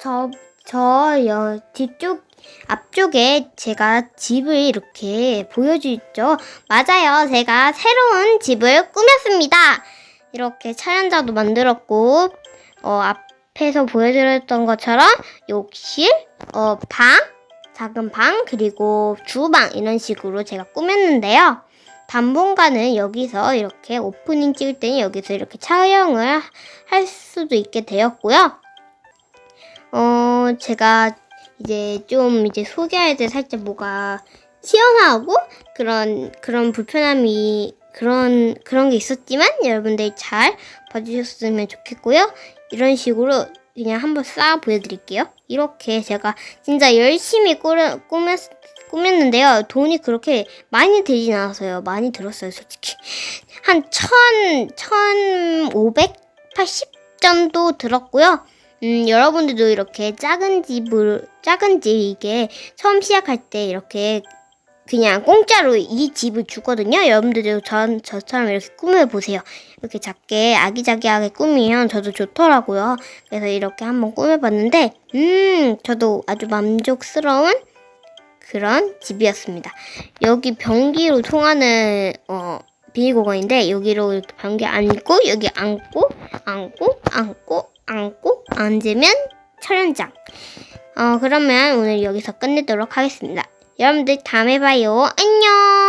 저, 저, 여, 뒤쪽, 앞쪽에 제가 집을 이렇게 보여주죠. 맞아요. 제가 새로운 집을 꾸몄습니다. 이렇게 차연자도 만들었고, 어, 앞에서 보여드렸던 것처럼 욕실, 어, 방, 작은 방, 그리고 주방 이런 식으로 제가 꾸몄는데요. 당분간은 여기서 이렇게 오프닝 찍을 때는 여기서 이렇게 촬영을 할 수도 있게 되었고요. 어, 제가 이제 좀 이제 소개할 때 살짝 뭐가 튀어나오고 그런 그런 불편함이 그런 그런 게 있었지만 여러분들이 잘 봐주셨으면 좋겠고요. 이런 식으로 그냥 한번 싹 보여드릴게요. 이렇게 제가 진짜 열심히 꾸려, 꾸몄, 꾸몄는데요. 돈이 그렇게 많이 들진 않았어요. 많이 들었어요, 솔직히. 한 천, 천오백 팔십 정도 들었고요. 음, 여러분들도 이렇게 작은 집을, 작은 집 이게 처음 시작할 때 이렇게 그냥 공짜로 이 집을 주거든요. 여러분들도 전, 저처럼 이렇게 꾸며보세요. 이렇게 작게 아기자기하게 꾸미면 저도 좋더라고요. 그래서 이렇게 한번 꾸며봤는데, 음, 저도 아주 만족스러운 그런 집이었습니다. 여기 변기로 통하는, 어, 비밀공간인데, 여기로 이렇게 변기 앉고, 여기 앉고, 앉고, 앉고, 앉고, 앉으면 촬영장. 어, 그러면 오늘 여기서 끝내도록 하겠습니다. 여러분들 다음에 봐요. 안녕!